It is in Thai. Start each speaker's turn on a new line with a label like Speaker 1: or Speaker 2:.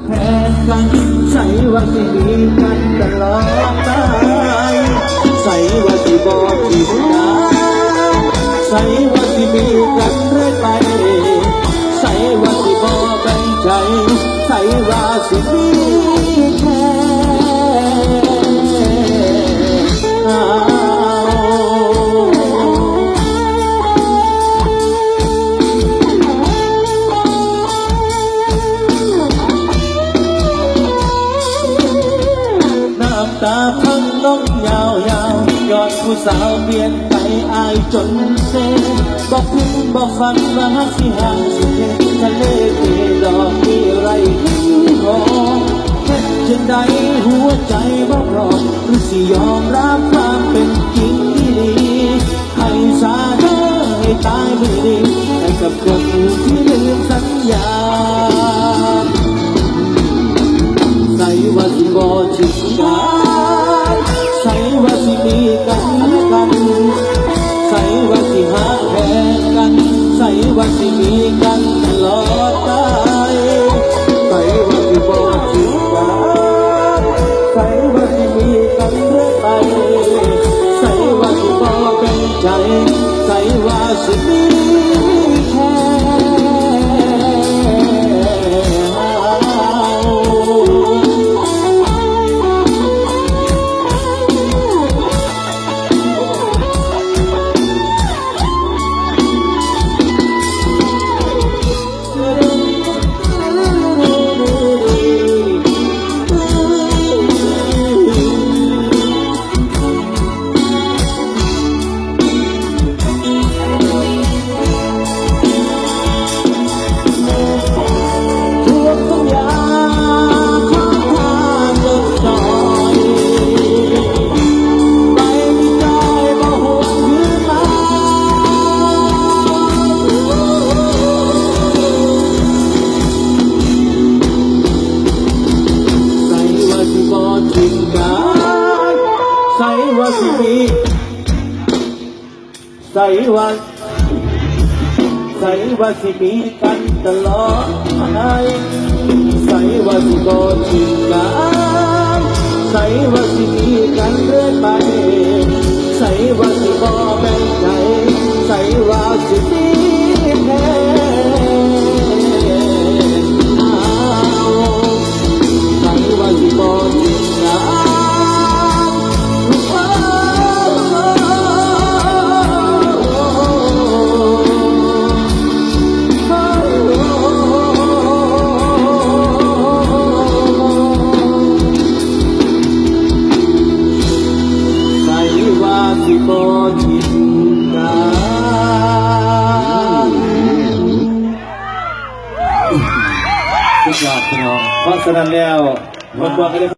Speaker 1: แทนกันใส่ว่าสิดีกันตลอดไปใส่ว่าสิบอกสิได้ใส่ว่าสิมีกันเรื่อยไป ใส่ว่าสิบอกแบ่งใจ ใส่ว่าสิมี ตาพังลงยาวยาวยอดผู้สาวเปลี่ยนไปอายจนเซบอกคุณบอกฟังว่าหักสิห่างสิเททะเลเทดอกมีไรที่รอเฮ็ดจังใดหัวใจบ่พร้อมหรือสิยอมรับความเป็นจริงที่ดีให้สาเธอให้ตายไม่ดีให้กับคนที่ลืมสัญญาใส่ว่าสิบ่ทิ้งกัน ว่ ใส่ว่าใส่ว่าสิมีกันตลอดไปใส่ว่าสิบ่ทิ้งกันใส่ว่าสิมีกัน ว่าสิบ่ทิ้งกัน
Speaker 2: สุดยอดพี่น้องเพราะฉะนั้นแล้วมันบอกกันเลย